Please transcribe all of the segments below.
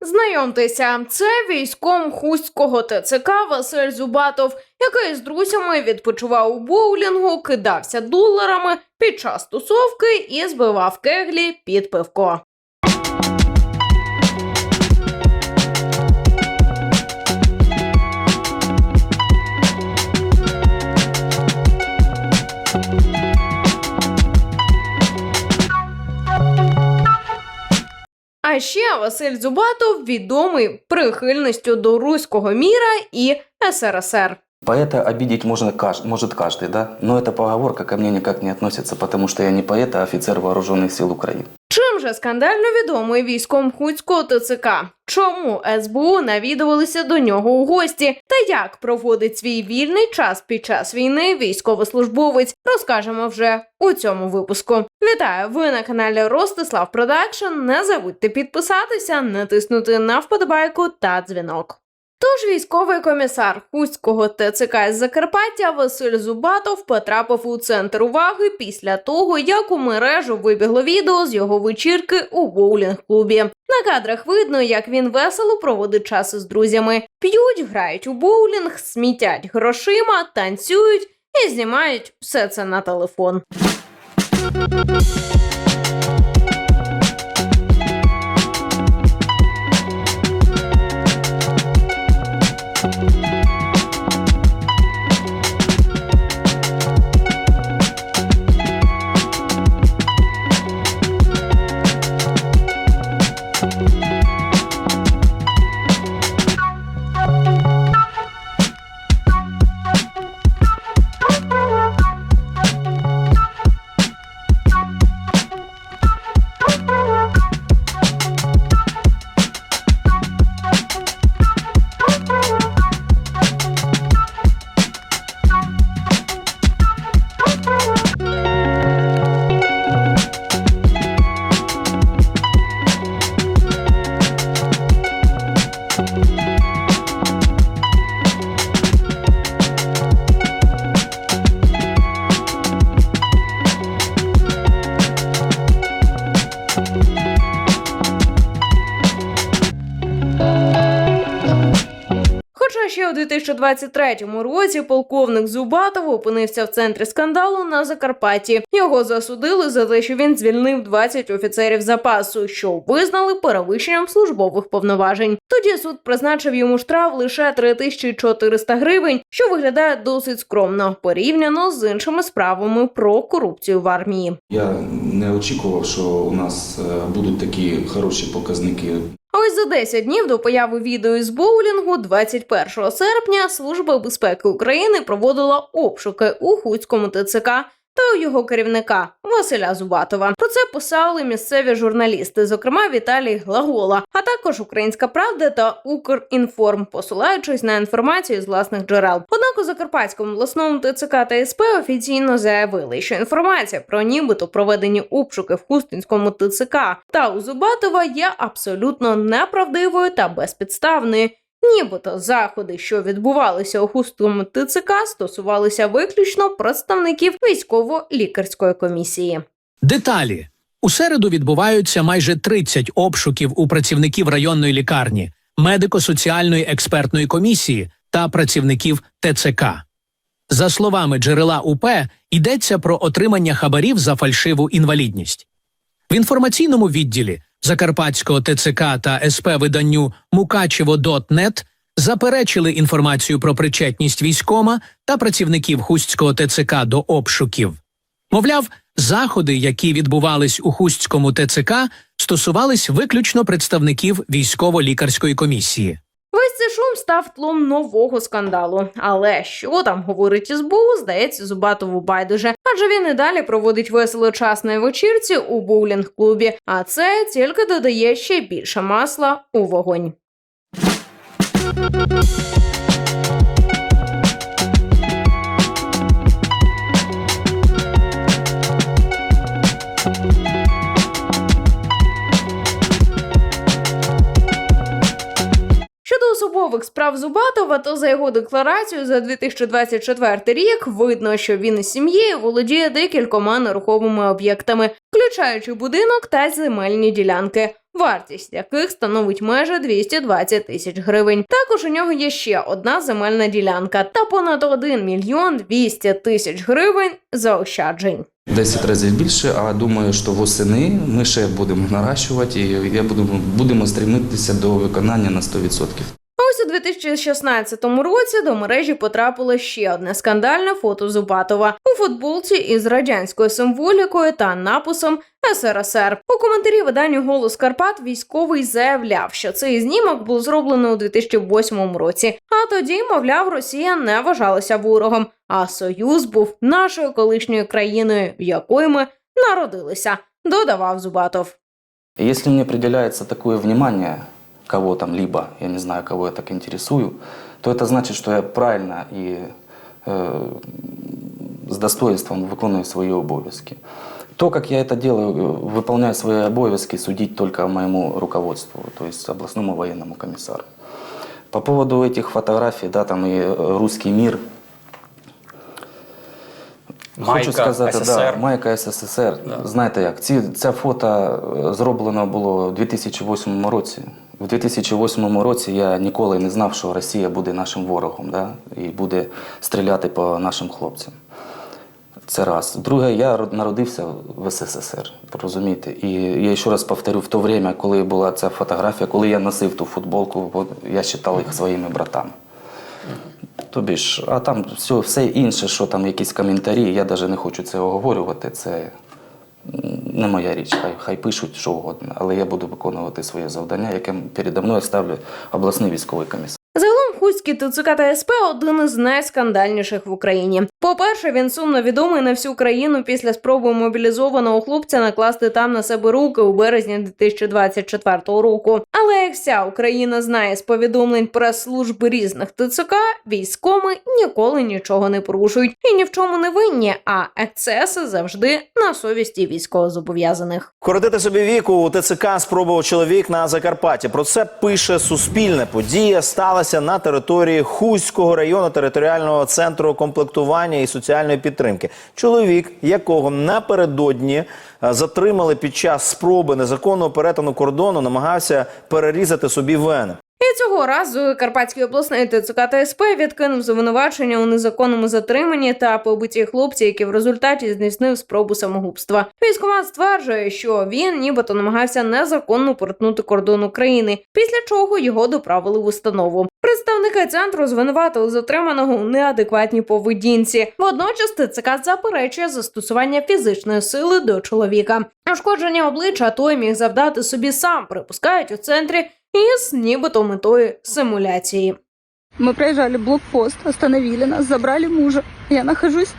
Знайомтеся, це військом хустського ТЦК Василь Зубатов, який з друзями відпочивав у боулінгу, кидався доларами під час тусовки і збивав кеглі під пивко. А ще Василь Зубатов відомий прихильністю до руського міра і СРСР. Поэта обидеть можно, каж- может каждый, да? Но эта поговорка ко мне никак не относится, потому что я не поэт, а офицер вооруженных сил Украины. Чим же скандально відомий військом Хуцького ТЦК? Чому СБУ навідувалися до нього у гості? Та як проводить свій вільний час під час війни військовослужбовець? Розкажемо вже у цьому випуску. Вітаю! Ви на каналі Ростислав Продакшн. Не забудьте підписатися, натиснути на вподобайку та дзвінок. Тож військовий комісар Хуського ТЦК з Закарпаття Василь Зубатов потрапив у центр уваги після того, як у мережу вибігло відео з його вечірки у боулінг-клубі. На кадрах видно, як він весело проводить час із друзями, п'ють, грають у боулінг, смітять грошима, танцюють і знімають все це на телефон. У 2023 році полковник Зубатов опинився в центрі скандалу на Закарпатті. Його засудили за те, що він звільнив 20 офіцерів запасу, що визнали перевищенням службових повноважень. Тоді суд призначив йому штраф лише 3400 гривень, що виглядає досить скромно порівняно з іншими справами про корупцію в армії. Я не очікував, що у нас е, будуть такі хороші показники. А ось за 10 днів до появи відео із боулінгу, 21 серпня, Служба безпеки України проводила обшуки у Хуцькому ТЦК та у його керівника Василя Зубатова. Про це писали місцеві журналісти, зокрема Віталій Глагола, а також Українська Правда та Укрінформ, посилаючись на інформацію з власних джерел. Однак у Закарпатському обласному ТЦК та СП офіційно заявили, що інформація про нібито проведені обшуки в Хустинському ТЦК та у Зубатова є абсолютно неправдивою та безпідставною. Нібито заходи, що відбувалися у хусткому ТЦК, стосувалися виключно представників військово-лікарської комісії. Деталі у середу відбуваються майже 30 обшуків у працівників районної лікарні, медико-соціальної експертної комісії та працівників ТЦК. За словами джерела УП, йдеться про отримання хабарів за фальшиву інвалідність. В інформаційному відділі Закарпатського ТЦК та СП виданню Мукачево.нет заперечили інформацію про причетність військома та працівників Хустського ТЦК до обшуків. Мовляв, заходи, які відбувались у Хустському ТЦК, стосувались виключно представників військово-лікарської комісії. Весь цей шум став тлом нового скандалу. Але що там говорить СБУ, здається, Зубатову байдуже, адже він і далі проводить весело час на вечірці у боулінг-клубі, а це тільки додає ще більше масла у вогонь. Особових справ Зубатова, то за його декларацією за 2024 рік видно, що він із сім'єю володіє декількома нерухомими об'єктами, включаючи будинок та земельні ділянки. Вартість яких становить майже 220 тисяч гривень. Також у нього є ще одна земельна ділянка та понад 1 мільйон 200 тисяч гривень заощаджень. 10 разів більше, а думаю, що восени ми ще будемо наращувати і я буду, будемо стремитися до виконання на 100%. А ось у 2016 році до мережі потрапило ще одне скандальне фото Зубатова у футболці із радянською символікою та написом СРСР. У коментарі виданню Голос Карпат військовий заявляв, що цей знімок був зроблено у 2008 році. А тоді, мовляв, Росія не вважалася ворогом, а Союз був нашою колишньою країною, в якої ми народилися. Додавав Зубатов. И Если мне определяется такое внимание кого там либо, я не знаю, кого я так интересую, то это значит, что я правильно и э, с достоинством выполняю свои обовязки. То, как я это делаю, э, выполняю свои обовязки, судить только моему руководству, то есть областному военному комиссару. По поводу этих фотографий, да, там и э, русский мир, Майка Хочу сказати, СССР. Да, майка СССР. Да. Знаєте як, ці, це фото е, зроблено було у 2008 році. У 2008 році я ніколи не знав, що Росія буде нашим ворогом да? і буде стріляти по нашим хлопцям. Це раз. Друге, я народився в СССР, розумієте? І я ще раз повторю, в то время, коли була ця фотографія, коли я носив ту футболку, я вважав їх своїми братами. Тобі ж, а там все, все інше, що там якісь коментарі, я навіть не хочу це оговорювати. Це не моя річ. Хай, хай пишуть що угодно, але я буду виконувати своє завдання, яке передо мною ставлю обласний військовий комісар. Загалом Хуцький ТЦК та СП один із найскандальніших в Україні. По-перше, він сумно відомий на всю країну після спроби мобілізованого хлопця накласти там на себе руки у березні 2024 року. Але як вся Україна знає з повідомлень прес-служби різних ТЦК, військоми ніколи нічого не порушують і ні в чому не винні, а ексцеси завжди на совісті військовозобов'язаних. Коротити собі віку у ТЦК спробував чоловік на Закарпатті. Про це пише Суспільне. Подія сталася на території Хуського району територіального центру комплектування і соціальної підтримки. Чоловік, якого напередодні е, затримали під час спроби незаконного перетину кордону, намагався перерізати собі вени. Цього разу Карпатський обласний ТЦК та СП відкинув звинувачення у незаконному затриманні та побитті хлопця, який в результаті здійснив спробу самогубства. Військомат стверджує, що він нібито намагався незаконно перетнути кордон України, після чого його доправили в установу. Представники центру звинуватили затриманого у неадекватній поведінці. Водночас ТЦК заперечує застосування фізичної сили до чоловіка. Ушкодження обличчя той міг завдати собі сам, припускають у центрі із нібито метою симуляції. Мы проезжали блокпост, остановили нас, забрали мужа. Я нахожусь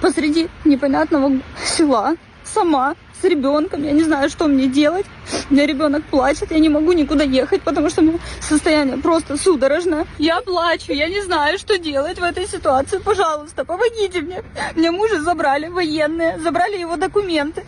посреди непонятного села, сама, с ребенком. Я не знаю, что мне делать. У меня ребенок плачет, я не могу никуда ехать, потому что у меня состояние просто судорожное. Я плачу, я не знаю, что делать в этой ситуации. Пожалуйста, помогите мне. Мне мужа забрали военные, забрали его документы.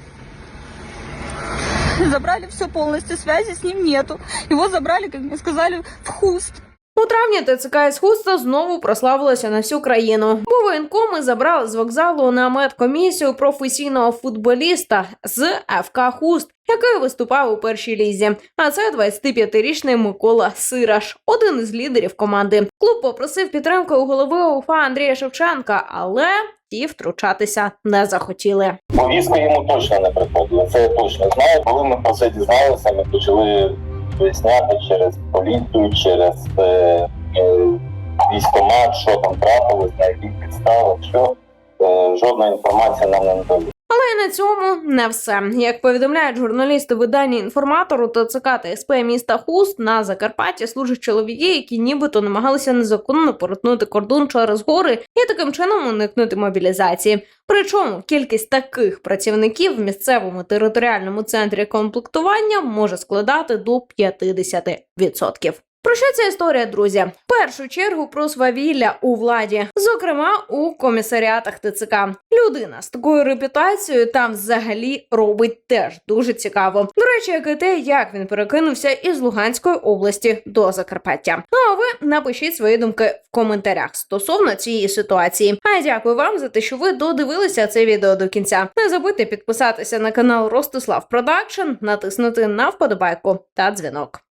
Забрали все полностью, связи с ним нету. Его забрали, как мне сказали, в хуст. У травні ТЦК із Хуста знову прославилося на всю країну. Бо воєнкоми забрали з вокзалу на медкомісію професійного футболіста з ФК Хуст, який виступав у першій лізі. А це 25-річний Микола Сираш, один із лідерів команди. Клуб попросив підтримки у голови УФА Андрія Шевченка, але ті втручатися не захотіли. Повістка йому точно не приходила, це я точно знаю. Коли ми про це дізналися, ми почали виясняти через поліцію, через е, е, військомат, що там трапилось, на яких підставах, що е, жодної інформації нам не надали. Але на цьому не все. Як повідомляють журналісти видання інформатору ТЦК та СП міста Хуст на Закарпатті служать чоловіки, які нібито намагалися незаконно перетнути кордон через гори і таким чином уникнути мобілізації. Причому кількість таких працівників в місцевому територіальному центрі комплектування може складати до 50%. Про що ця історія, друзі? В першу чергу про свавілля у владі, зокрема у комісаріатах ТЦК. Людина з такою репутацією там взагалі робить теж дуже цікаво. До речі, як і те, як він перекинувся із Луганської області до Закарпаття. Ну а ви напишіть свої думки в коментарях стосовно цієї ситуації. А дякую вам за те, що ви додивилися це відео до кінця. Не забудьте підписатися на канал Ростислав Продакшн, натиснути на вподобайку та дзвінок.